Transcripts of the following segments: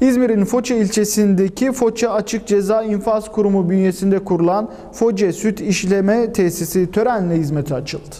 İzmir'in Foça ilçesindeki Foça Açık Ceza İnfaz Kurumu bünyesinde kurulan Foce Süt İşleme Tesisi törenle hizmete açıldı.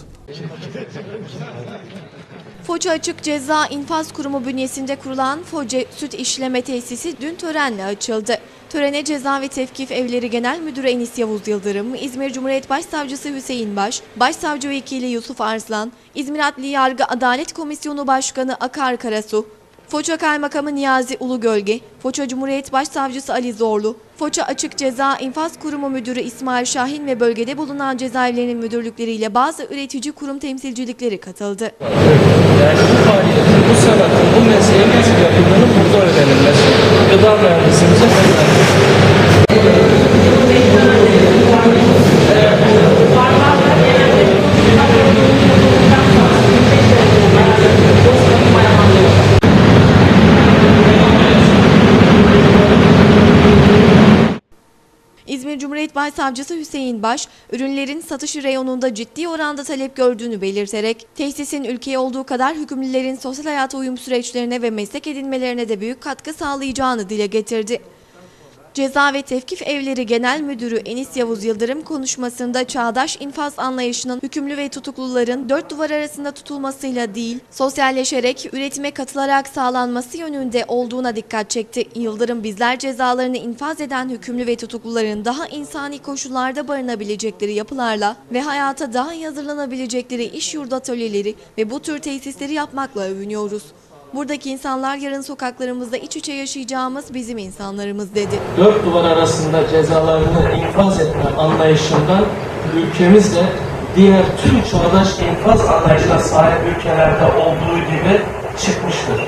Foça Açık Ceza İnfaz Kurumu bünyesinde kurulan Foça Süt İşleme Tesisi dün törenle açıldı. Törene Ceza ve Tevkif Evleri Genel Müdürü Enis Yavuz Yıldırım, İzmir Cumhuriyet Başsavcısı Hüseyin Baş, Başsavcı Vekili Yusuf Arslan, İzmir Adli Yargı Adalet Komisyonu Başkanı Akar Karasu, Foça Kaymakamı Niyazi Ulugölge, Foça Cumhuriyet Başsavcısı Ali Zorlu, Foça Açık Ceza İnfaz Kurumu Müdürü İsmail Şahin ve bölgede bulunan cezaevlerinin müdürlükleriyle bazı üretici kurum temsilcilikleri katıldı. Yani bu faaliyetin, bu sanatın, bu mesleğin nasıl yapıldığını burada öğrenilmesi. Gıda mühendisimize İzmir Cumhuriyet Başsavcısı Hüseyin Baş, ürünlerin satışı reyonunda ciddi oranda talep gördüğünü belirterek, tesisin ülkeye olduğu kadar hükümlülerin sosyal hayata uyum süreçlerine ve meslek edinmelerine de büyük katkı sağlayacağını dile getirdi. Ceza ve Tevkif Evleri Genel Müdürü Enis Yavuz Yıldırım konuşmasında çağdaş infaz anlayışının hükümlü ve tutukluların dört duvar arasında tutulmasıyla değil, sosyalleşerek, üretime katılarak sağlanması yönünde olduğuna dikkat çekti. Yıldırım bizler cezalarını infaz eden hükümlü ve tutukluların daha insani koşullarda barınabilecekleri yapılarla ve hayata daha iyi hazırlanabilecekleri iş yurdu atölyeleri ve bu tür tesisleri yapmakla övünüyoruz. Buradaki insanlar yarın sokaklarımızda iç içe yaşayacağımız bizim insanlarımız dedi. dört duvar arasında cezalarını infaz etme anlayışından ülkemizde diğer tüm çağdaş infaz anlayışına sahip ülkelerde olduğu gibi çıkmıştır.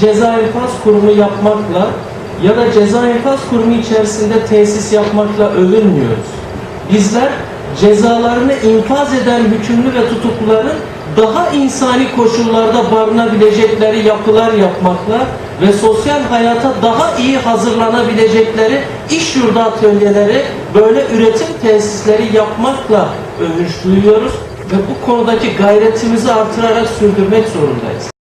Ceza infaz kurumu yapmakla ya da ceza infaz kurumu içerisinde tesis yapmakla övünmüyoruz. Bizler cezalarını infaz eden hükümlü ve tutukluların daha insani koşullarda barınabilecekleri yapılar yapmakla ve sosyal hayata daha iyi hazırlanabilecekleri iş yurdu atölyeleri, böyle üretim tesisleri yapmakla övünç duyuyoruz ve bu konudaki gayretimizi artırarak sürdürmek zorundayız.